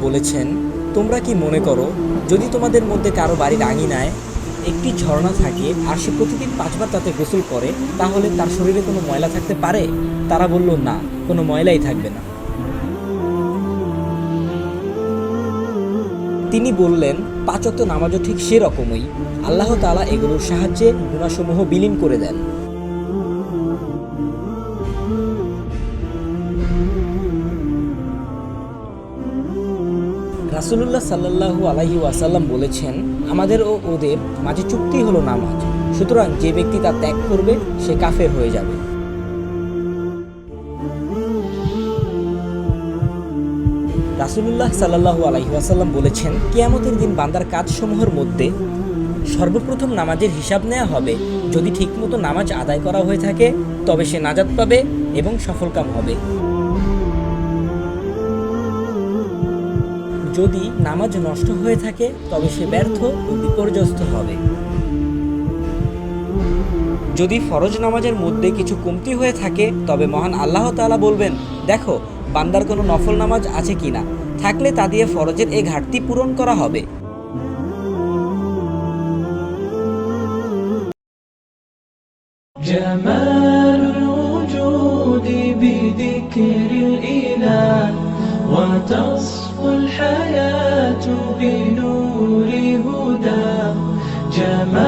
বলেছেন, তোমরা কি মনে করো, যদি তোমাদের মধ্যে কারও বাড়ির আঙিনায় একটি ঝর্ণা থাকে আর সে প্রতিদিন পাঁচবার তাতে গোসল করে, তাহলে তার শরীরে কোনো ময়লা থাকতে পারে? তারা বলল, না, কোনো ময়লাই থাকবে না। তিনি বললেন পাঁচত্ব নামাজও ঠিক সেরকমই। আল্লাহ তাআলা এগুলোর সাহায্যে গুণাসমূহ বিলীন করে দেন। রাসুলুল্লাহ সাল্লাহু আলাইহি ওয়াসাল্লাম বলেছেন, আমাদের ও ওদের মাঝে চুক্তি হলো নামাজ। সুতরাং যে ব্যক্তি তা ত্যাগ করবে, সে কাফের হয়ে যাবে। রাসুলুল্লাহ সাল্লাহু আলাইহি ওয়াসাল্লাম বলেছেন, কিয়ামতের দিন বান্দার কাজসমূহের মধ্যে সর্বপ্রথম নামাজের হিসাব নেওয়া হবে। যদি ঠিকমতো নামাজ আদায় করা হয়ে থাকে, তবে সে নাজাত পাবে এবং সফলকাম হবে। যদি নামাজ নষ্ট হয়ে থাকে, তবে সে ব্যর্থ ও বিপর্যস্ত হবে। যদি ফরজ নামাজের মধ্যে কিছু কমতি হয়ে থাকে, তবে মহান আল্লাহ তাআলা বলবেন, দেখো বান্দার কোনো নফল নামাজ আছে কি না? থাকলে তা দিয়ে ফরজের এ ঘাটতি পূরণ করা হবে। جمال